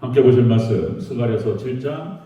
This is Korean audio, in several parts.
함께 보실 말씀 스가랴서 7장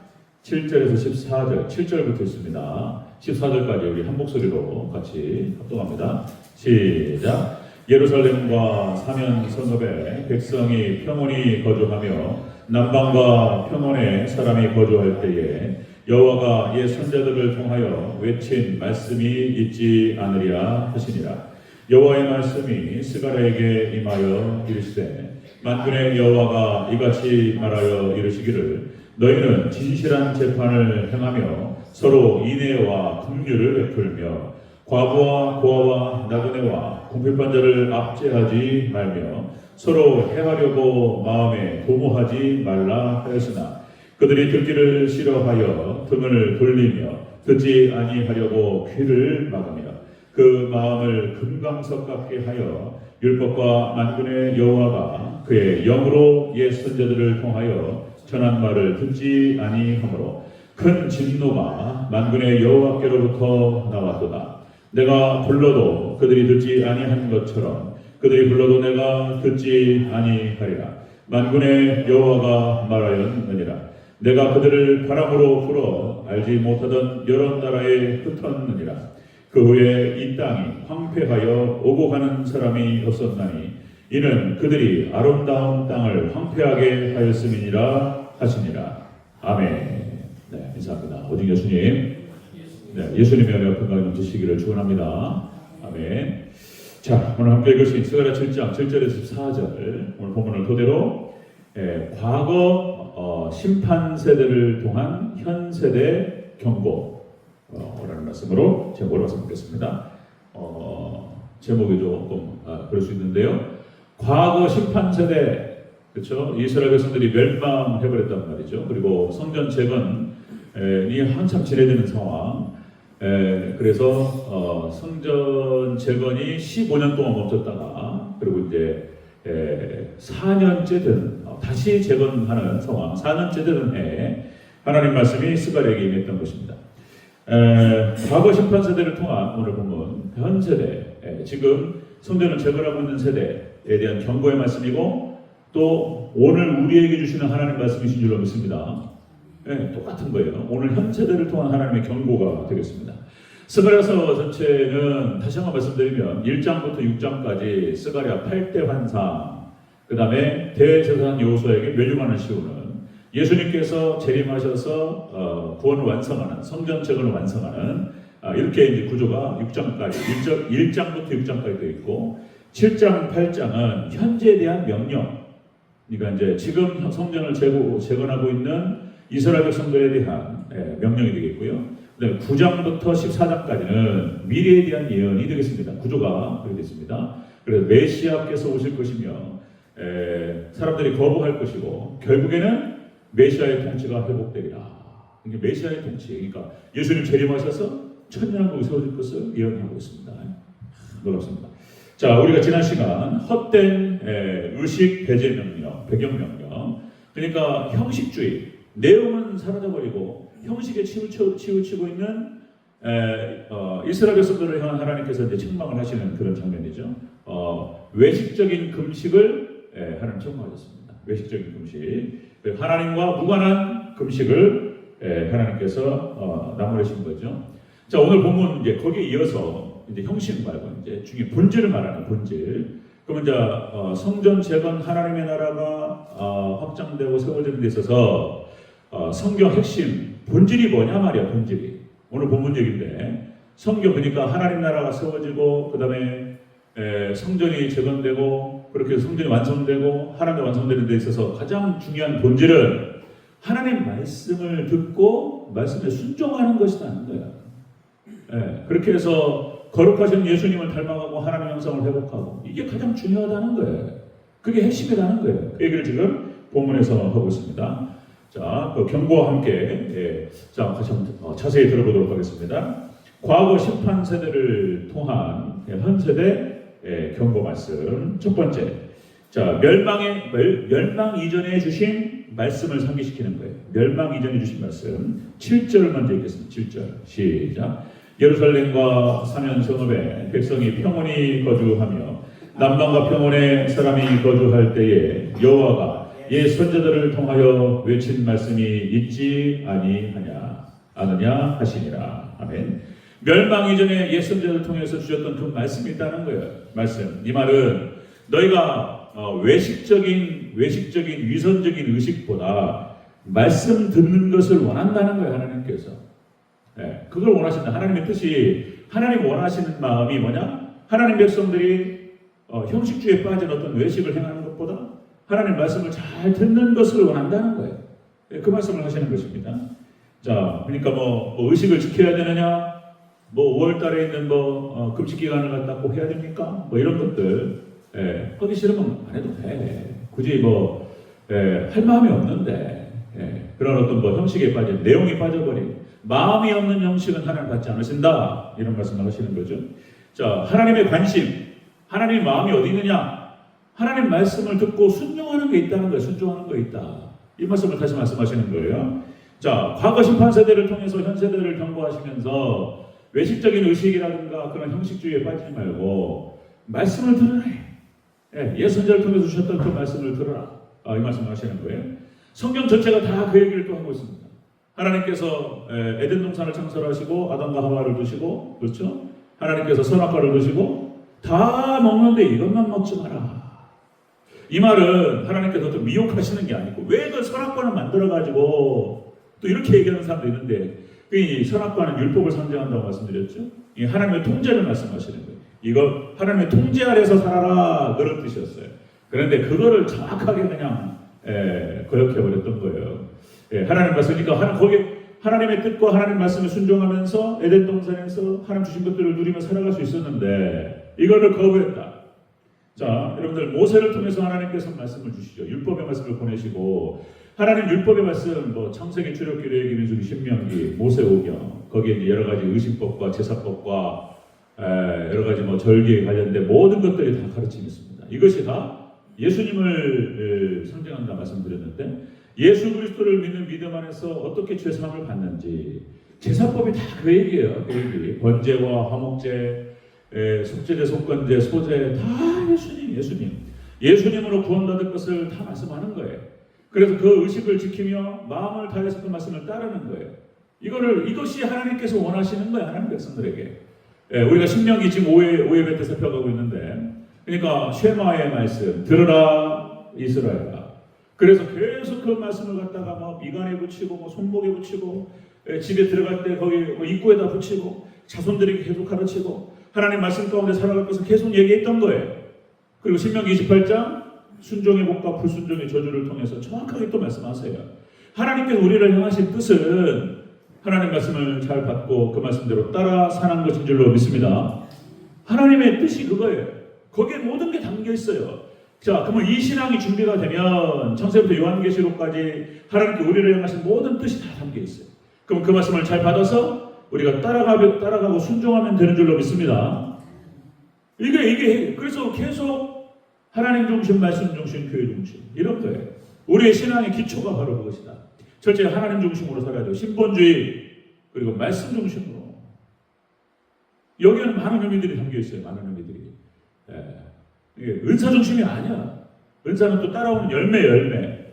7절에서 14절, 7절부터 있습니다. 14절까지 우리 한 목소리로 같이 합동합니다. 시작. 예루살렘과 사면 성읍에 백성이 평온히 거주하며 남방과 평원에 사람이 거주할 때에 여호와가 옛 선자들을 통하여 외친 말씀이 있지 않으리라 하시니라. 여호와의 말씀이 스가랴에게 임하여 이르시되 만군의 여호와가 이같이 말하여 이르시기를 너희는 진실한 재판을 행하며 서로 인애와 긍휼을 베풀며 과부와 고아와 나그네와 궁핍한 자를 압제하지 말며 서로 해하려고 마음에 도모하지 말라 하였으나 그들이 듣기를 싫어하여 등을 돌리며 듣지 아니하려고 귀를 막으며 그 마음을 금강석 같게 하여 율법과 만군의 여호와가 그의 영으로 옛 선자들을 통하여 전한 말을 듣지 아니하므로 큰 진노가 만군의 여호와께로부터 나왔도다. 내가 불러도 그들이 듣지 아니한 것처럼 그들이 불러도 내가 듣지 아니하리라. 만군의 여호와가 말하였느니라. 내가 그들을 바람으로 불어 알지 못하던 여러 나라에 흩었느니라. 그 후에 이 땅이 황폐하여 오고 가는 사람이 없었나니 이는 그들이 아름다운 땅을 황폐하게 하였음이니라 하시니라. 아멘. 네, 인사합니다. 오직 예수님. 네, 예수님의 은혜와 넘치시기를 축원합니다. 아멘. 자, 오늘 함께 있는 스가랴 7장 7절에서 14절 오늘 본문을 토대로 예, 과거 어, 심판 세대를 통한 현 세대 경고 라는 말씀으로 제목을 말씀드리겠습니다. 어, 제목이 조금 아, 그럴 수 있는데요. 과거 심판 세대 그렇죠? 이스라엘 백성들이 멸망해버렸단 말이죠. 그리고 성전 재건이 한참 진행되는 상황. 에, 그래서 어, 성전 재건이 15년 동안 멈췄다가 그리고 이제 에, 4년째 된 어, 다시 재건하는 상황, 4년째 되는 해에 하나님 말씀이 스가랴에게 임했던 것입니다. 에, 과거 심판 세대를 통한 오늘 보면 현 세대, 에, 지금 성전을 재건하고 있는 세대에 대한 경고의 말씀이고 또 오늘 우리에게 주시는 하나님 말씀이신 줄로 믿습니다. 네, 똑같은 거예요. 오늘 현 세대를 통한 하나님의 경고가 되겠습니다. 스가랴서 전체는 다시 한번 말씀드리면 1장부터 6장까지 스가랴 8대 환상, 그 다음에 대제사장 여호수아에게 멸류관을 씌우는 예수님께서 재림하셔서 어, 구원을 완성하는 성전 재건을 완성하는 아, 이렇게 이제 구조가 6장까지 1장, 1장부터 6장까지 되어 있고 7장, 8장은 현재에 대한 명령. 그러니까 이제 지금 성전을 재고, 재건하고 있는 이스라엘 백성들에 대한 예, 명령이 되겠고요. 네, 9장부터 14장까지는 미래에 대한 예언이 되겠습니다. 구조가 그렇게 됐습니다. 그래서 메시아께서 오실 것이며 에, 사람들이 거부할 것이고 결국에는 메시아의 통치가 회복되리라. 이게 메시아의 통치. 그러니까 예수님 재림하셔서 천년왕국이 세워질 것을 예언하고 있습니다. 놀랍습니다. 자, 우리가 지난 시간 헛된 에, 의식 배제 명령, 배경 명령. 그러니까 형식주의, 내용은 사라져버리고 형식에 치우치고 있는 에, 어, 이스라엘 백성들을 향한 하나님께서 이제 책망을 하시는 그런 장면이죠. 어, 외식적인 금식을 에, 하나님 책망하셨습니다. 외식적인 금식. 하나님과 무관한 금식을 에, 하나님께서 어, 나무라신 거죠. 자 오늘 보면 이제 거기에 이어서 이제 형식 말고 이제 중에 본질을 말하는 본질. 그러면 이제 어, 성전 재건 하나님의 나라가 어, 확장되고 세워지는 데 있어서 어, 성경 핵심 본질이 뭐냐 말이야 본질이. 오늘 본문 얘기인데 성경 그러니까 하나님 나라가 세워지고 그 다음에 성전이 재건되고 그렇게 성전이 완성되고 하나님이 완성되는 데 있어서 가장 중요한 본질은 하나님 말씀을 듣고 말씀에 순종하는 것이라는 거야. 예, 그렇게 해서 거룩하신 예수님을 닮아가고 하나님 형상을 회복하고 이게 가장 중요하다는 거예요. 그게 핵심이라는 거예요. 그 얘기를 지금 본문에서 하고 있습니다. 자, 그 경고와 함께 예, 자 같이 한번 어, 자세히 들어보도록 하겠습니다. 과거 심판 세대를 통한 예, 현 세대 예, 경고 말씀 첫 번째. 자, 멸망의 멸, 멸망 이전에 주신 말씀을 상기시키는 거예요. 멸망 이전에 주신 말씀 7절을 먼저 읽겠습니다. 7절 시작. 예루살렘과 사면 성읍에 백성이 평온히 거주하며 남방과 평온에 사람이 거주할 때에 여호와가 예 선자들을 통하여 외친 말씀이 있지 아니하냐 아느냐 하시니라 아멘. 멸망 이전에 예 선자들을 통해서 주셨던 그 말씀이 있다는 거예요. 말씀. 이 말은 너희가 어, 외식적인 외식적인 위선적인 의식보다 말씀 듣는 것을 원한다는 거예요 하나님께서. 예, 그걸 원하신다. 하나님의 뜻이 하나님 원하시는 마음이 뭐냐? 하나님 백성들이 어, 형식주의에 빠진 어떤 외식을 행하는 것보다 하나님 말씀을 잘 듣는 것을 원한다는 거예요. 예, 그 말씀을 하시는 것입니다. 자, 그러니까 뭐, 뭐 의식을 지켜야 되느냐? 뭐 5월달에 있는 뭐 어, 금식 기간을 갖다 꼭 해야 됩니까? 뭐 이런 것들 예, 하기 싫으면 안 해도 돼. 굳이 뭐 예, 할 마음이 없는데 예, 그런 어떤 뭐 형식에 빠진 내용이 빠져버린 마음이 없는 형식은 하나님 받지 않으신다 이런 말씀을 하시는 거죠. 자 하나님의 관심, 하나님의 마음이 어디 있느냐? 하나님 말씀을 듣고 순종하는 게 있다는 거예요. 순종하는 거 있다. 이 말씀을 다시 말씀하시는 거예요. 자 과거 심판 세대를 통해서 현 세대를 경고하시면서 외식적인 의식이라든가 그런 형식주의에 빠지지 말고 말씀을 들으라. 예, 예선자를 통해서 주셨던 그 말씀을 들어라. 아, 이 말씀을 하시는 거예요. 성경 전체가 다 그 얘기를 또 하고 있습니다. 하나님께서 에, 에덴 동산을 창설하시고 아담과 하와를 두시고 그렇죠? 하나님께서 선악과를 두시고 다 먹는데 이것만 먹지 마라. 이 말은 하나님께서 또 미혹하시는 게 아니고 왜 그 선악과를 만들어 가지고 또 이렇게 얘기하는 사람도 있는데 이 선악과는 율법을 상징한다고 말씀드렸죠. 이 하나님의 통제를 말씀하시는 거예요. 이거 하나님의 통제 아래서 살아라 그런 뜻이었어요. 그런데 그거를 정확하게 그냥 예, 거역해 버렸던 거예요. 예, 하나님 말씀이니까 하나 거기 하나님의 뜻과 하나님 말씀에 순종하면서 에덴 동산에서 하나님 주신 것들을 누리며 살아갈 수 있었는데 이거를 거부했다. 자, 여러분들 모세를 통해서 하나님께서 말씀을 주시죠. 율법의 말씀을 보내시고 하나님 율법의 말씀 뭐 창세기, 출애굽기, 레위기, 민수기, 신명기, 모세오경 거기에 이제 여러 가지 의식법과 제사법과 에, 여러 가지 뭐 절기에 관련된 모든 것들이 다 가르침이 있습니다. 이것이 다 예수님을 에, 상징한다 말씀드렸는데 예수 그리스도를 믿는 믿음 안에서 어떻게 죄사함을 받는지 제사법이 다 그 얘기예요. 그 얘기. 번제와 화목제, 에, 속죄제, 속건제, 소제 다 예수님, 예수님. 예수님으로 구원받을 것을 다 말씀하는 거예요. 그래서 그 의식을 지키며 마음을 다해서 그 말씀을 따르는 거예요. 이거를 이것이 하나님께서 원하시는 거예요. 하나님 백성들에게. 예, 우리가 신명기 지금 5회, 5회 배때 살펴가고 있는데, 그러니까 쉐마의 말씀, 들으라 이스라엘아. 그래서 계속 그 말씀을 갖다가 뭐 미간에 붙이고, 뭐 손목에 붙이고, 예, 집에 들어갈 때 거기 뭐 입구에다 붙이고, 자손들에게 계속 가르치고, 하나님 말씀 가운데 살아갈 것을 계속 얘기했던 거예요. 그리고 신명기 28장, 순종의 복과 불순종의 저주를 통해서 정확하게 또 말씀하세요. 하나님께서 우리를 향하신 뜻은 하나님 말씀을 잘 받고 그 말씀대로 따라 사는 것인 줄로 믿습니다. 하나님의 뜻이 그거예요. 거기에 모든 게 담겨 있어요. 자, 그러면 이 신앙이 준비가 되면 창세부터 요한계시록까지 하나님께 우리를 향하신 모든 뜻이 다 담겨 있어요. 그럼 그 말씀을 잘 받아서 우리가 따라가고 따라가고 순종하면 되는 줄로 믿습니다. 이게 이게 그래서 계속 하나님 중심, 말씀 중심, 교회 중심 이런 거예요. 우리의 신앙의 기초가 바로 그것이다. 첫째 하나님 중심으로 살아야 돼요. 신본주의 그리고 말씀 중심으로. 여기에는 많은 의미들이 담겨 있어요. 많은 의미들이. 예. 이게 은사 중심이 아니야. 은사는 또 따라오는 열매, 열매.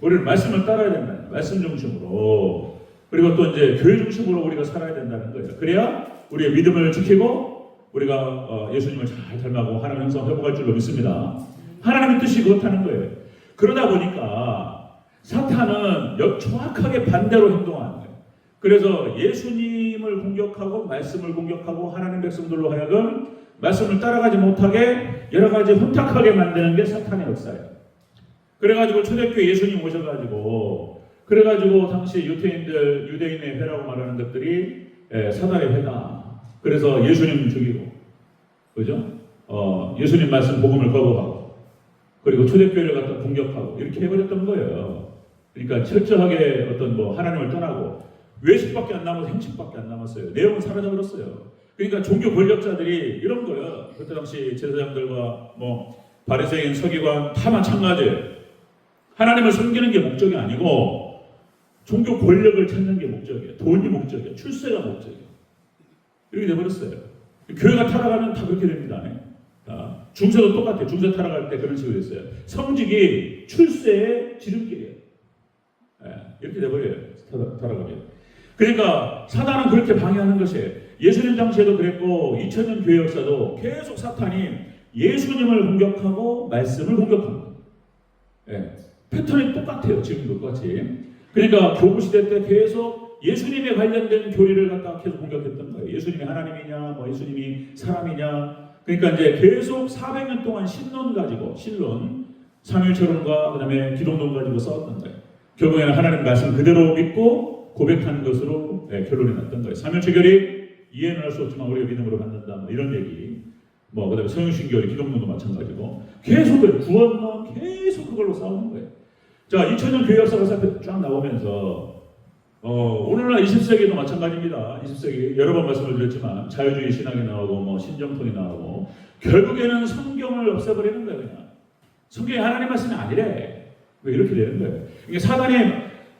우리는 말씀을 따라야 된다. 말씀 중심으로. 그리고 또 이제 교회 중심으로 우리가 살아야 된다는 거예요. 그래야 우리의 믿음을 지키고 우리가 어, 예수님을 잘 닮아고 하나님 형상 회복할 줄로 믿습니다. 하나님의 뜻이 그렇다는 거예요. 그러다 보니까 사탄은 역 정확하게 반대로 행동하는 거예요. 그래서 예수님을 공격하고 말씀을 공격하고 하나님 백성들로 하여금 말씀을 따라가지 못하게 여러 가지 혼탁하게 만드는 게 사탄의 역사예요. 그래가지고 초대교회 예수님 오셔가지고 그래가지고 당시 유태인들 유대인의 회라고 말하는 것들이 예, 사단의 회다. 그래서 예수님 죽이고 그죠? 어, 예수님 말씀 복음을 거부하고 그리고 초대교회를 갖다 공격하고 이렇게 해버렸던 거예요. 그러니까 철저하게 어떤 뭐 하나님을 떠나고 외식밖에 안 남아서 행식밖에 안 남았어요. 내용은 사라져 버렸어요. 그러니까 종교 권력자들이 이런 거예요. 그때 당시 제사장들과 뭐 바리새인, 서기관 다 마찬가지예요. 하나님을 섬기는 게 목적이 아니고 종교 권력을 찾는 게 목적이에요. 돈이 목적이에요. 출세가 목적이에요. 이렇게 돼버렸어요. 교회가 타락하면 다 그렇게 됩니다. 아, 중세도 똑같아요. 중세 타락할 때 그런 식으로 했어요. 성직이 출세의 지름길이에요. 예, 이렇게 돼버려요. 타락- 타락하면. 그러니까 사단은 그렇게 방해하는 것이에요. 예수님 당시에도 그랬고 2000년 교회 역사도 계속 사탄이 예수님을 공격하고 말씀을 공격합니다. 예, 패턴이 똑같아요. 지금도 똑같이. 그러니까 교부 시대 때 계속 예수님에 관련된 교리를 갖다가 계속 공격했던 거예요. 예수님이 하나님이냐, 뭐 예수님이 사람이냐. 그러니까 이제 계속 400년 동안 신론 가지고 신론, 삼일체론과 그다음에 기독론 가지고 싸웠던 거예요. 결국에는 하나님 말씀 그대로 믿고 고백한 것으로 예, 결론이 났던 거예요. 삼일체결이 이해는 할 수 없지만 우리가 믿음으로 받는다. 뭐 이런 얘기. 뭐 그다음에 성신교리 기독론도 마찬가지고 계속 그 구원론 계속 그걸로 싸우는 거예요. 자, 2000년 교회 역사가 쫙 나오면서 어, 오늘날 20세기도 마찬가지입니다. 20세기 여러 번 말씀을 드렸지만 자유주의 신학이 나오고 뭐 신정통이 나오고 결국에는 성경을 없애버리는 거예요. 그냥 성경이 하나님 말씀이 아니래. 왜 이렇게 되는 거예요? 이게 사단이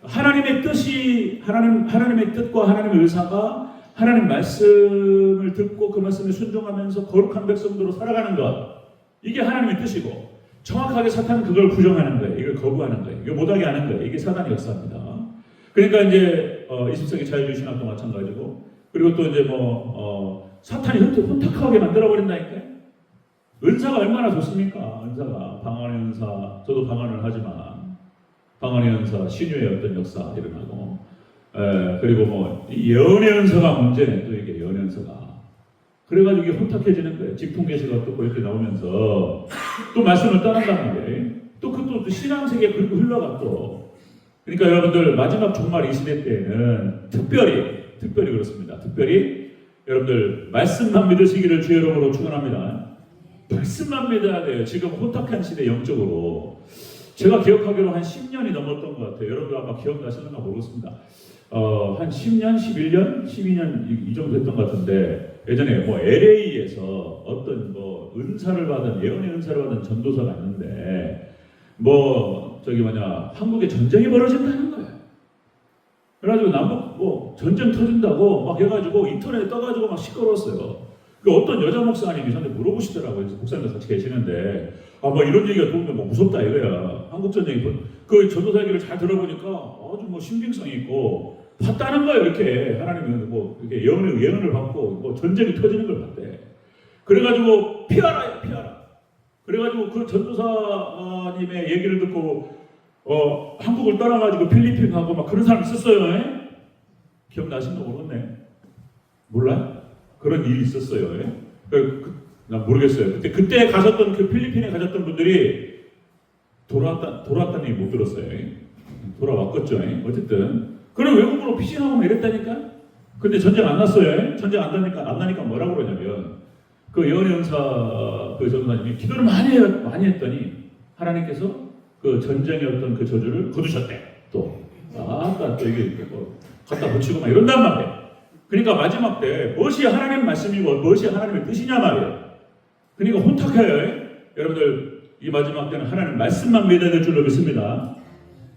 하나님의 뜻이 하나님 하나님의 뜻과 하나님의 의사가 하나님 말씀을 듣고 그 말씀에 순종하면서 거룩한 백성들로 살아가는 것 이게 하나님의 뜻이고 정확하게 사탄은 그걸 부정하는 거예요. 이걸 거부하는 거예요. 이거 못하게 하는 거예요. 이게 사단의 역사입니다. 그러니까 이제 어, 20세기 자유주의 신학도 마찬가지고 그리고 또 이제 뭐 어, 사탄이 혼탁, 혼탁하게 만들어 버린다니까요. 은사가 얼마나 좋습니까? 은사가 방언의 은사 저도 방언을 하지만 방언의 은사 신유의 어떤 역사 일어나고 에, 그리고 뭐 예언의 은사가 문제네 또 이게 예언의 은사가 그래가지고 이게 혼탁해지는 거예요. 직통계시가 또 그렇게 나오면서 또 말씀을 따른다는 게또 그것도 또 신앙 세계에 그리고 흘러가 또 그러니까 여러분들 마지막 종말 이 시대 때에는 특별히 특별히 그렇습니다. 특별히 여러분들 말씀만 믿으시기를 주의 이름으로 축원합니다. 말씀만 믿어야 돼요. 지금 혼탁한 시대 영적으로 제가 기억하기로 한 10년이 넘었던 것 같아요. 여러분들 아마 기억나시는가 모르겠습니다. 어, 한 10년, 11년, 12년 이, 이 정도 됐던 것 같은데 예전에 뭐 LA에서 어떤 뭐 은사를 받은 예언의 은사를 받은 전도사가 있는데 뭐 저기 뭐냐 한국에 전쟁이 벌어진다는 거예요. 그래가지고 남북 뭐 전쟁 터진다고 막 해가지고 인터넷에 떠가지고 막 시끄러웠어요. 그 어떤 여자 목사님이 저한테 물어보시더라고요. 목사님들 같이 계시는데 아뭐 이런 얘기가 들으면 뭐 무섭다 이거야. 한국 전쟁이 벌- 그 전도사 얘기를 잘 들어보니까 아주 뭐 신빙성이 있고 봤다는 거예요. 이렇게 하나님은 뭐 이렇게 예언을 예언을 받고 뭐 전쟁이 터지는 걸 봤대. 그래가지고 피하라 피하라. 그래가지고 그 전도사님의 얘기를 듣고 어 한국을 떠나가지고 필리핀 가고 막 그런 사람 있었어요. 에? 기억나시는 거 모르겠네. 몰라? 그런 일이 있었어요. 에? 그, 그, 난 모르겠어요. 그때 그때 가셨던 그 필리핀에 가셨던 분들이 돌아왔다 돌아왔다는 얘기 못 들었어요. 에? 돌아왔겠죠. 에? 어쨌든 그럼 외국으로 피신하고 막 이랬다니까. 근데 전쟁 안 났어요. 에? 전쟁 안 나니까 안 나니까 뭐라고 그러냐면 그 예언의 은사 그 전도사님이 기도를 많이 해, 많이 했더니 하나님께서 그 전쟁의 어떤 그 저주를 거두셨대. 또 아까 또 이게 뭐 갖다 붙이고 막 이런단 말이에요. 그러니까 마지막 때 무엇이 하나님 말씀이고 무엇이 하나님의 뜻이냐 말이에요. 그러니까 혼탁해요. 여러분들 이 마지막 때는 하나님 말씀만 믿어야 될 줄로 믿습니다.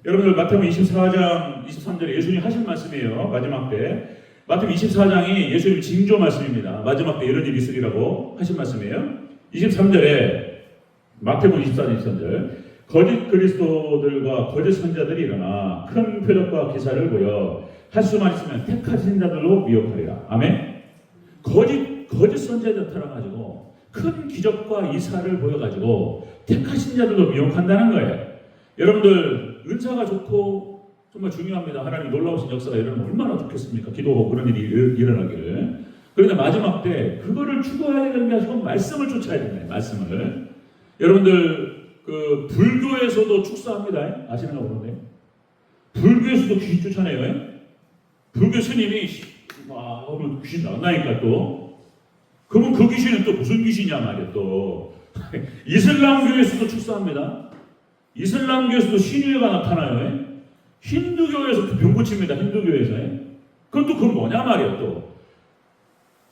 여러분들 마태복음 24장 23절에 예수님 하신 말씀이에요. 마지막 때. 마태복음 24장이 예수님 징조 말씀입니다. 마지막 때 이런 일이 있으리라고 하신 말씀이에요. 23절에 마태복음 24장 23절 거짓 그리스도들과 거짓 선자들이 일어나 큰 표적과 기사를 보여 할 수만 있으면 택하신 자들로 미혹하리라. 아멘. 거짓 거짓 선자 나타나 가지고 큰 기적과 이사를 보여 가지고 택하신 자들로 미혹한다는 거예요. 여러분들 은사가 좋고 정말 중요합니다. 하나님 놀라우신 역사가 일어나면 얼마나 좋겠습니까? 기도하고 그런 일이 일- 일어나기를. 그런데 마지막 때 그거를 추구해야 되는 게 아니고 말씀을 쫓아야 된다. 말씀을. 여러분들 그 불교에서도 축사합니다. 아시는가 모르는데. 불교에서도 귀신 쫓아내요. 불교 스님이 막 오늘 귀신 나온다니까 또. 그러면 그 귀신은 또 무슨 귀신이냐 말이야 또. 이슬람교에서도 축사합니다. 이슬람교에서도 신유가 나타나요. 힌두교에서. 예? 그건 또 그건 뭐냐 말이야 또.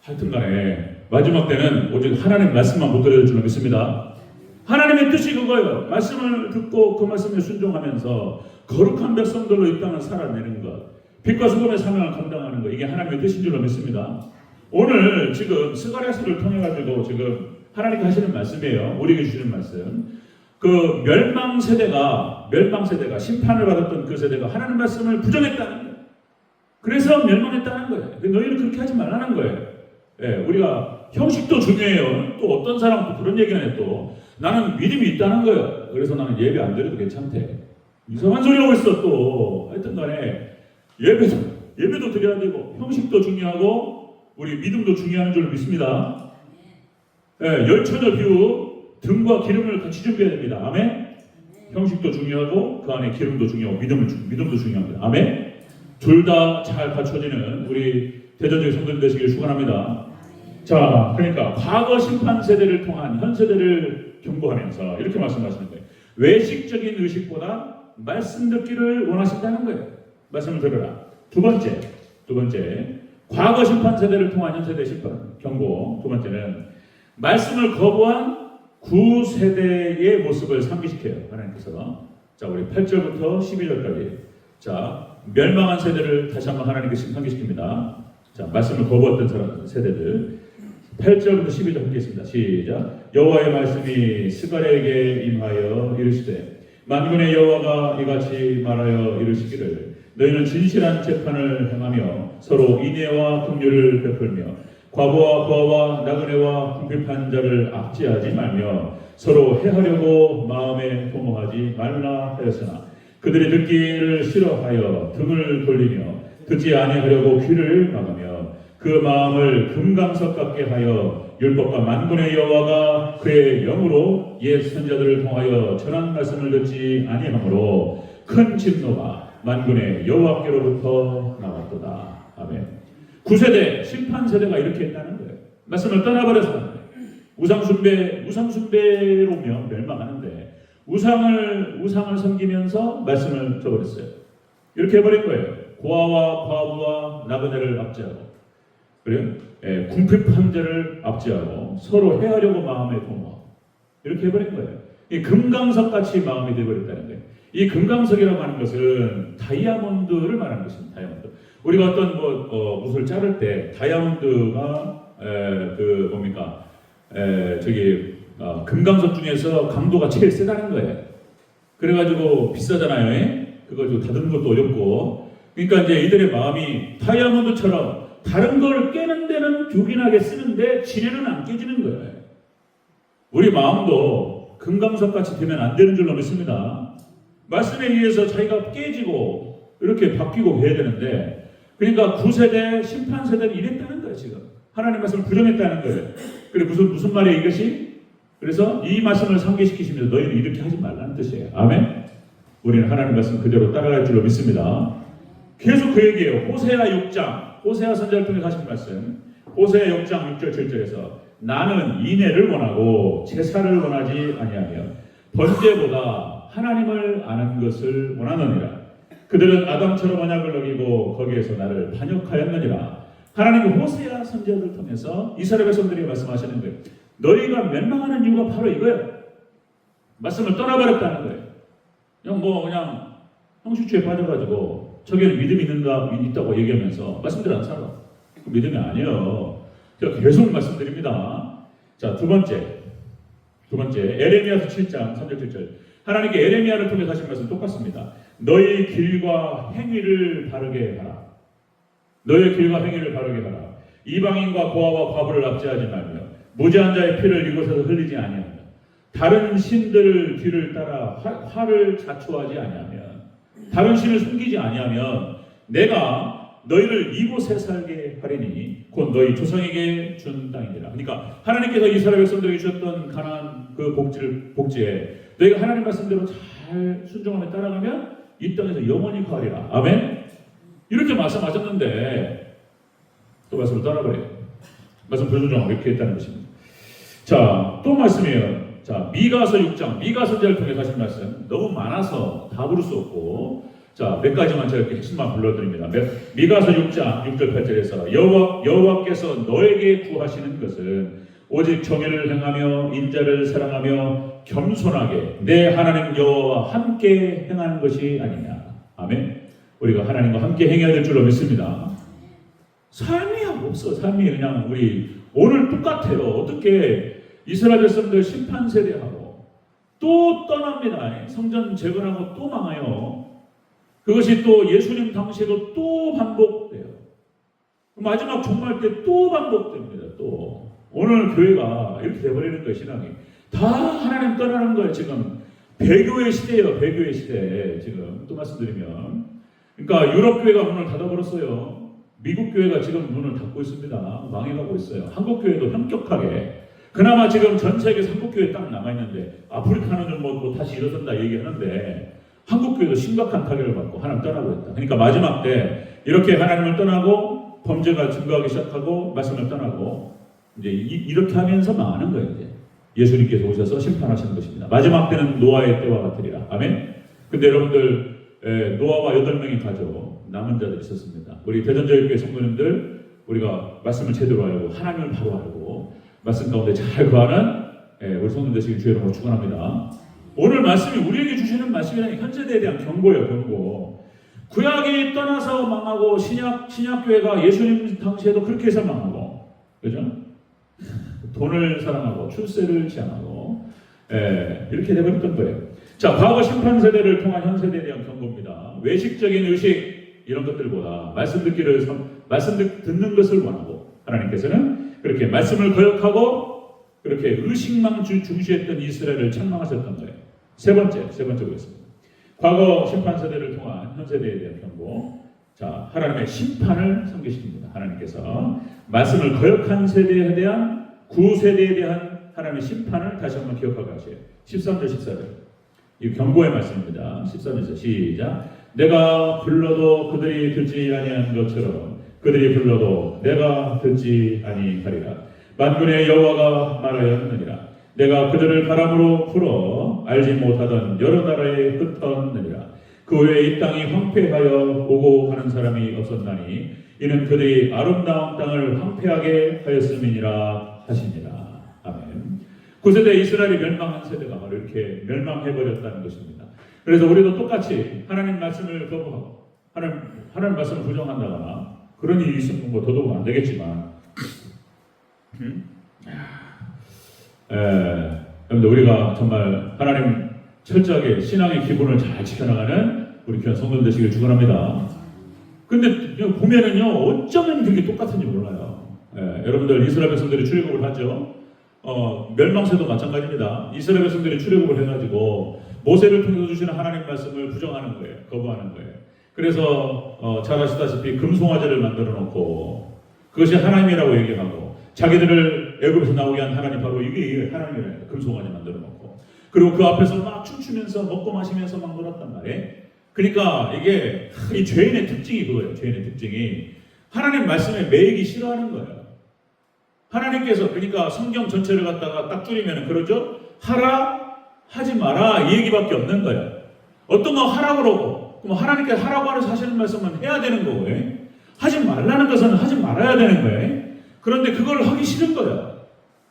하여튼 간에 마지막 때는 오직 하나님 말씀만 못 들어줄 줄로 믿습니다. 하나님의 뜻이 그거예요. 말씀을 듣고 그 말씀에 순종하면서 거룩한 백성들로 이 땅을 살아내는 것. 빛과 소금의 사명을 감당하는 것. 이게 하나님의 뜻인 줄로 믿습니다. 오늘 지금 스가랴서를 통해 가지고 지금 하나님께 하시는 말씀이에요. 우리에게 주시는 말씀. 그 멸망 세대가 멸망 세대가 심판을 받았던 그 세대가 하나님 말씀을 부정했다는 거예요. 그래서 멸망했다는 거예요. 너희는 그렇게 하지 말라는 거예요. 예, 우리가 형식도 중요해요. 또 어떤 사람은 또 그런 얘기는 해 또. 나는 믿음이 있다는 거예요. 그래서 나는 예배 안 드려도 괜찮대. 이상한 소리 하고 있어 또. 하여튼 간에 예배도, 예배도 드려야 되고 형식도 중요하고 우리 믿음도 중요한 줄 믿습니다. 예, 열처절 비유 등과 기름을 같이 준비해야 됩니다. 아멘. 형식도 중요하고 그 안에 기름도 중요하고 믿음을 주- 믿음도 중요합니다. 아멘. 둘 다 잘 갖춰지는 우리 대전적인 성도님 되시길 축원합니다. 자, 그러니까 과거 심판 세대를 통한 현 세대를 경고하면서 이렇게 말씀하시는 거예요. 외식적인 의식보다 말씀 듣기를 원하신다는 거예요. 말씀을 들으라. 두 번째, 두 번째, 과거 심판 세대를 통한 현 세대 심판 경고. 두 번째는 말씀을 거부한 구 세대의 모습을 상기시켜요. 하나님께서. 자, 우리 8절부터 12절까지. 자, 멸망한 세대를 다시 한번 하나님께서 상기시킵니다. 자, 말씀을 거부했던 사람 세대들. 8절부터 12절 함께했습니다. 시작. 여호와의 말씀이 스가랴에게 임하여 이르시되 만군의 여호와가 이같이 말하여 이르시기를 너희는 진실한 재판을 행하며 서로 인애와 긍휼을 베풀며 과부와 부하와 나그네와 궁핍한 자를 악지하지 말며 서로 해하려고 마음에 도모하지 말라 하였으나 그들이 듣기를 싫어하여 등을 돌리며 듣지 아니하려고 귀를 막으며 그 마음을 금강석 같게 하여 율법과 만군의 여호와가 그의 영으로 옛 선자들을 통하여 전한 말씀을 듣지 아니하므로 큰 진노가 만군의 여호와께로부터. 아멘. 구세대 심판 세대가 이렇게 했다는 거예요. 말씀을 떠나버려서. 우상 숭배 우상 숭배로며 멸망하는데 우상을 우상을 섬기면서 말씀을 저버렸어요. 이렇게 해버린 거예요. 고아와 과부와 나그네를 압제하고 그래요? 예, 궁핍한 자를 압제하고 서로 해하려고 마음에 도모하고 이렇게 해버린 거예요. 이 금강석 같이 마음이 되어버렸다는 거예요. 이 금강석이라고 하는 것은 다이아몬드를 말하는 것입니다. 다이아몬드. 우리가 어떤 뭐 어, 옷을 자를 때 다이아몬드가 에, 그 뭡니까 에, 저기 어, 금강석 중에서 강도가 제일 세다는 거예요. 그래가지고 비싸잖아요. 예? 그걸 좀 다듬는 것도 어렵고. 그러니까 이제 이들의 마음이 다이아몬드처럼 다른 걸 깨는 데는 요긴하게 쓰는데 지네는 안 깨지는 거예요. 우리 마음도 금강석 같이 되면 안 되는 줄로 믿습니다. 말씀에 의해서 자기가 깨지고 이렇게 바뀌고 해야 되는데 그러니까 구세대 심판 세대는 이랬다는 거예요 지금 하나님 말씀을 부정했다는 거예요. 그래 무슨 무슨 말이에요 이것이? 그래서 이 말씀을 상기시키시면서 너희는 이렇게 하지 말라는 뜻이에요. 아멘. 우리는 하나님 말씀 그대로 따라갈 줄로 믿습니다. 계속 그 얘기예요. 호세아 6장, 호세아 선자를 통해 하신 말씀. 호세아 6장 6절 7절에서 나는 인애를 원하고 제사를 원하지 아니하며 번제보다 하나님을 아는 것을 원하느니라. 그들은 아담처럼 언약을 어기고 거기에서 나를 반역하였느니라. 하나님이 호세아 선자를 통해서 이스라엘 백성들에게 말씀하시는 거예요. 너희가 멸망하는 이유가 바로 이거예요. 말씀을 떠나버렸다는 거예요. 그냥 뭐 그냥 형식주의에 빠져가지고 저기는 믿음이 있는가 있다고 얘기하면서 말씀대로 안 살아. 그 믿음이 아니에요. 제가 계속 말씀드립니다. 자, 두 번째. 두 번째. 에레미야서 7장 3절 7절. 하나님께 에레미야를 통해 하신 말씀 똑같습니다. 너희 길과 행위를 바르게 하라. 너희 길과 행위를 바르게 하라. 이방인과 고아와 과부를 압제하지 말며 무죄한 자의 피를 이곳에서 흘리지 아니하며 다른 신들을 뒤를 따라 화, 화를 자초하지 아니하며 다른 신을 숨기지 아니하면 내가 너희를 이곳에 살게 하리니 곧 너희 조상에게 준 땅이니라. 그러니까 하나님께서 이스라엘 백성들에게 주셨던 가나안 그 복지를 복지에 너희가 하나님 말씀대로 잘 순종하며 따라가면 이 땅에서 영원히 거하리라. 아멘. 이렇게 말씀하셨는데 또 말씀을 떠나버려요. 말씀 불순종하고 이렇게 했다는 것입니다. 자, 또 말씀이에요. 자, 미가서 6장, 미가 선자를 통해 하신 말씀 너무 많아서 다 부를 수 없고 자, 몇 가지만 제가 이렇게 핵심만 불러드립니다. 몇- 미가서 6장 6절 8절에서 여호와 여호와께서 너에게 구하시는 것은 오직 정의를 행하며 인자를 사랑하며 겸손하게 내 하나님 여호와와 함께 행하는 것이 아니냐. 아멘. 우리가 하나님과 함께 행해야 될 줄로 믿습니다. 삶이 없어. 삶이 그냥 우리 오늘 똑같아요. 어떻게 이스라엘 백성들 심판 세대하고 또 떠납니다. 성전 재건하고 또 망해요. 그것이 또 예수님 당시에도 또 반복돼요. 마지막 종말 때 또 반복됩니다. 또 오늘 교회가 이렇게 돼버리는 거예요. 신앙이 다 하나님 떠나는 거예요. 지금 배교의 시대예요. 배교의 시대 지금 또 말씀드리면 그러니까 유럽 교회가 문을 닫아버렸어요. 미국 교회가 지금 문을 닫고 있습니다. 망해가고 있어요. 한국 교회도 현격하게 그나마 지금 전 세계에서 한국 교회 딱 남아 있는데 아프리카는 좀뭐 뭐 다시 일어선다 얘기하는데 한국 교회도 심각한 타격을 받고 하나님 떠나고 있다. 그러니까 마지막 때 이렇게 하나님을 떠나고 범죄가 증거하기 시작하고 말씀을 떠나고 이제 이, 렇게 하면서 망하는 거예요. 이제 예수님께서 오셔서 심판하시는 것입니다. 마지막 때는 노아의 때와 같으리라. 아멘. 근데 여러분들 에, 노아와 여덟 명의 가족 남은 자들이 있었습니다. 우리 대전제일교회 성도님들 우리가 말씀을 제대로 알고 하나님을 바로 알고 말씀 가운데 잘 거하는 에, 우리 성도 되시길 주의 이름으로 축원합니다. 오늘 말씀이 우리에게 주시는 말씀이라는 현 세대에 대한 경고예요, 경고. 구약이 떠나서 망하고 신약 신약 교회가 예수님 당시에도 그렇게 해서 망하고, 그죠? 돈을 사랑하고 출세를 지향하고, 예, 이렇게 되버렸던 거예요. 자, 과거 심판 세대를 통한 현 세대에 대한 경고입니다. 외식적인 의식 이런 것들보다 말씀 듣기를 선- 말씀 듣, 듣는 것을 원하고 하나님께서는 그렇게 말씀을 거역하고 그렇게 의식만 주- 중시했던 이스라엘을 책망하셨던 거예요. 세 번째, 세 번째 보겠습니다. 과거 심판 세대를 통한 현 세대에 대한 경고. 자, 하나님의 심판을 상기시킵니다. 하나님께서 말씀을 거역한 세대에 대한 구세대에 대한 하나님의 심판을 다시 한번 기억하게 하세요. 13절, 14절. 이 경고의 말씀입니다. 13절에서 시작. 내가 불러도 그들이 듣지 아니한 것처럼 그들이 불러도 내가 듣지 아니하리라. 만군의 여호와가 말하였느니라. 내가 그들을 바람으로 풀어 알지 못하던 여러 나라에 흩었느니라. 그 후에 이 땅이 황폐하여 오고 가는 사람이 없었나니 이는 그들이 아름다운 땅을 황폐하게 하였음이니라 하시니라. 아멘. 9세대 이스라엘이 멸망한 세대가 바로 이렇게 멸망해버렸다는 것입니다. 그래서 우리도 똑같이 하나님 말씀을 거부하고 하나님, 하나님 말씀을 부정한다거나 그런 일이 있으면 뭐 더더욱 안 되겠지만 음? 에, 여러분들 우리가 정말 하나님 철저하게 신앙의 기본을 잘 지켜나가는 우리 귀한 성도들 되시길 축원합니다. 근데 그냥 보면은요 어쩌면 그게 똑같은지 몰라요. 예, 여러분들 이스라엘 백성들이 출애굽을 하죠. 어, 멸망세도 마찬가지입니다. 이스라엘 백성들이 출애굽을 해가지고 모세를 통해서 주시는 하나님 말씀을 부정하는 거예요. 거부하는 거예요. 그래서 어, 잘 아시다시피 금송아지를 만들어 놓고 그것이 하나님이라고 얘기하고 자기들을 애굽에서 나오게 한 하나님 바로 이게 하나님이라요. 금송아지 만들어 놓고 그리고 그 앞에서 막 춤추면서 먹고 마시면서 막 놀았단 말이에요. 그러니까 이게 이 죄인의 특징이 그거예요. 죄인의 특징이 하나님 말씀에 매이기 싫어하는 거예요. 하나님께서 그러니까 성경 전체를 갖다가 딱 줄이면 그러죠. 하라 하지 마라 이 얘기밖에 없는 거예요. 어떤 거 하라 그러고 그럼 하나님께서 하라고 하는 사실 말씀은 해야 되는 거고요. 하지 말라는 것은 하지 말아야 되는 거예요. 그런데 그걸 하기 싫은 거예요.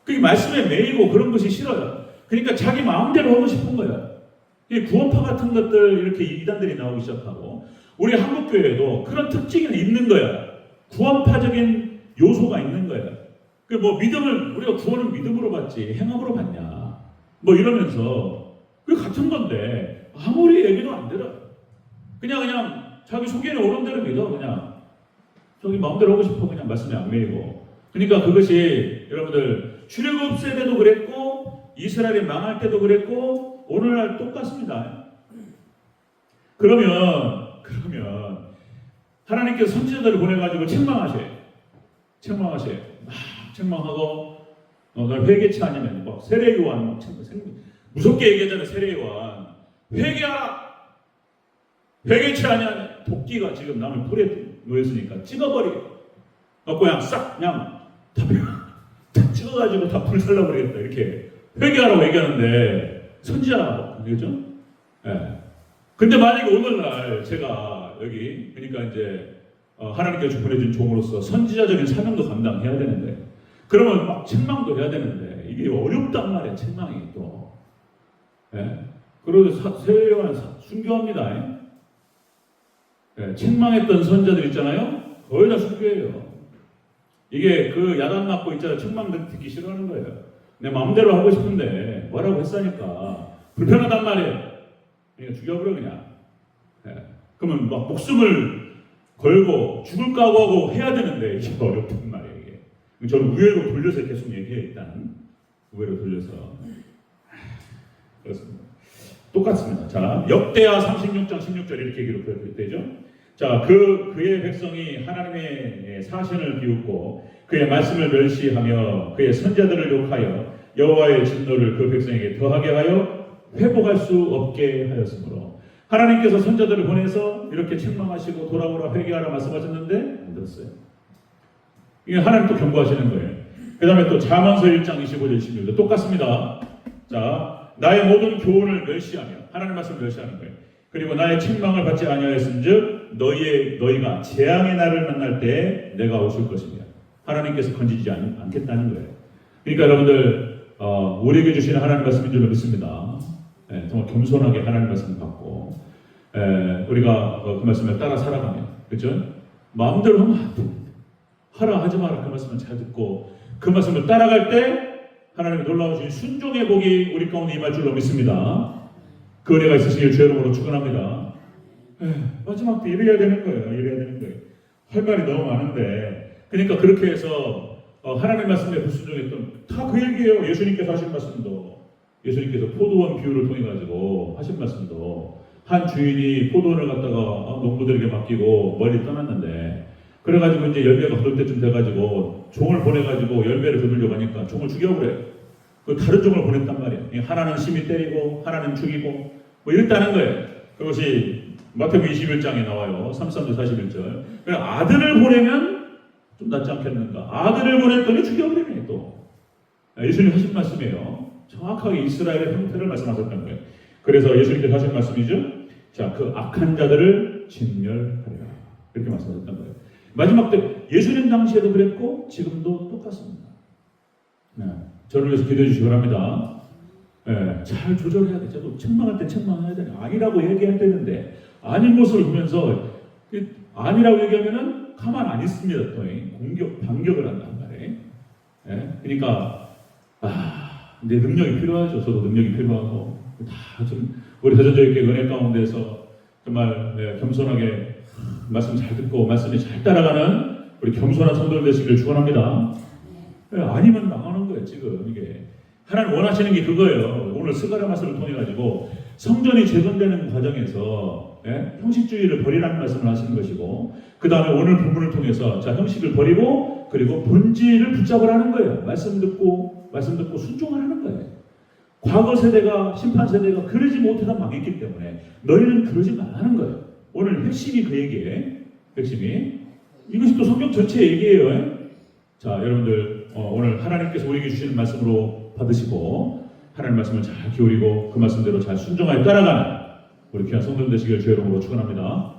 그게 말씀에 매이고 그런 것이 싫어요. 그러니까 자기 마음대로 하고 싶은 거예요. 이 구원파 같은 것들 이렇게 이단들이 나오기 시작하고 우리 한국 교회도 그런 특징이 있는 거예요. 구원파적인 요소가 있는 거예요. 그 뭐 믿음을 우리가 구원을 믿음으로 받지 행함으로 받냐 뭐 이러면서 그 같은 건데 아무리 얘기도 안 들어. 그냥 그냥 자기 속에는 오른 대로 믿어 그냥 자기 마음대로 하고 싶어 그냥 말씀에 안 매이고. 그러니까 그것이 여러분들 출애굽 세대도 그랬고 이스라엘이 망할 때도 그랬고 오늘날 똑같습니다. 그러면 그러면 하나님께서 선지자들을 보내가지고 책망하셔요. 책망하셔요. 막 책망하고 어, 널 회개치 아니면 막 세례 요한 막 무섭게 얘기하잖아요. 세례 요한 회개하라. 회개치 아니면 도끼가 지금 남을 불에 놓였으니까 찍어버리게. 갖고 그냥 싹 그냥 다, 다 찍어가지고 다 불살라버리겠다 이렇게 회개하라고 얘기하는데 선지자 그죠? 예. 근데 만약에 오늘날 제가 여기 그러니까 이제 어, 하나님께서 보내준 종으로서 선지자적인 사명도 감당해야 되는데 그러면 막 책망도 해야 되는데 이게 어렵단 말이에요 책망이 또 예? 그리고 세례요한 순교합니다 예, 책망했던 선자들 있잖아요 거의 다 순교해요 이게 그 야단 맞고 있잖아요 책망 듣기 싫어하는 거예요 내 마음대로 하고 싶은데 뭐라고 했으니까 불편하단 말이에요. 그러니까 죽여버려 그냥. 예. 그러면 막 목숨을 걸고 죽을 각오하고 해야 되는데 이게 어렵단. 저는 우회로 돌려서 계속 얘기해 일단 우회로 돌려서 그렇습니다. 똑같습니다. 자 역대하 36장 16절 이렇게 기록되죠. 자, 그 그의 백성이 하나님의 사신을 비웃고 그의 말씀을 멸시하며 그의 선자들을 욕하여 여호와의 진노를 그 백성에게 더하게 하여 회복할 수 없게 하였으므로 하나님께서 선자들을 보내서 이렇게 책망하시고 돌아오라 회개하라 말씀하셨는데 안 들었어요. 이게 하나님 또 경고하시는 거예요. 그 다음에 또 잠언서 1장 25절 26절 똑같습니다. 자, 나의 모든 교훈을 멸시하며 하나님 말씀을 멸시하는 거예요. 그리고 나의 책망을 받지 아니하였은즉 너희의 너희가 재앙의 날을 만날 때 내가 오실 것이며 하나님께서 건지지 않, 않겠다는 거예요. 그러니까 여러분들 어, 우리에게 주시는 하나님 말씀인 줄 믿습니다. 예, 정말 겸손하게 하나님 말씀을 받고 예, 우리가 어, 그 말씀을 따라 살아가면 그렇죠? 마음대로 하면 안 됩니다. 하라 하지 마라 그 말씀을 잘 듣고 그 말씀을 따라갈 때 하나님의 놀라우신 순종의 복이 우리 가운데 임할 줄로 믿습니다. 그 은혜가 있으시길 주 이름으로 축원합니다. 마지막 때 이래야 되는 거예요. 이래야 되는 거예요. 할 말이 너무 많은데 그러니까 그렇게 해서 어, 하나님 말씀에 불순종했던 다 그 얘기예요. 예수님께서 하신 말씀도 예수님께서 포도원 비유를 통해 가지고 하신 말씀도 한 주인이 포도원을 갖다가 어, 농부들에게 맡기고 멀리 떠났는데 그래가지고 이제 열매가 거둘 때쯤 돼가지고 종을 보내가지고 열매를 거두려고 하니까 종을 죽여버려요. 그 다른 종을 보냈단 말이에요. 하나는 심히 때리고 하나는 죽이고 뭐 이랬다는 거예요. 그것이 마태복음 21장에 나와요. 33절 41절. 그래서 아들을 보내면 좀 낫지 않겠는가. 아들을 보냈더니 죽여버리네 또. 예수님 하신 말씀이에요. 정확하게 이스라엘의 형태를 말씀하셨던 거예요. 그래서 예수님께서 하신 말씀이죠. 자, 그 악한 자들을 진멸하리라. 이렇게 말씀하셨던 거예요. 마지막 때 예수님 당시에도 그랬고 지금도 똑같습니다. 네, 저를 위해서 기도해 주시기 바랍니다. 네, 잘 조절해야 돼. 저도 책망할 때 책망해야 돼. 아니라고 얘기해야 되는데 아닌 모습을 보면서 그 아니라고 얘기하면은 가만 안 있습니다. 또 공격 반격을 한단 말이에요. 네, 그러니까 아, 내 능력이 필요하죠. 저도 능력이 필요하고 다 좀 우리 대전적인 은혜 가운데서 정말 네, 겸손하게 말씀 잘 듣고 말씀에 잘 따라가는 우리 겸손한 성도들 되시길 축원합니다. 예, 아니면 망하는 거예요 지금 이게 하나님 원하시는 게 그거예요. 오늘 스가랴 말씀을 통해 가지고 성전이 재건되는 과정에서 예, 형식주의를 버리라는 말씀을 하시는 것이고 그 다음에 오늘 본문을 통해서 자 형식을 버리고 그리고 본질을 붙잡으라는 거예요. 말씀 듣고 말씀 듣고 순종하라는 거예요. 과거 세대가 심판 세대가 그러지 못하다 망했기 때문에 너희는 그러지 말라는 거예요. 오늘 핵심이 그 얘기예요. 핵심이 이것이 또 성경 전체 얘기예요. 예? 자, 여러분들 어, 오늘 하나님께서 우리에게 주시는 말씀으로 받으시고 하나님 말씀을 잘 기울이고 그 말씀대로 잘 순종하여 따라가는 우리 귀한 성도들 되시길 주의 이름으로 축원합니다.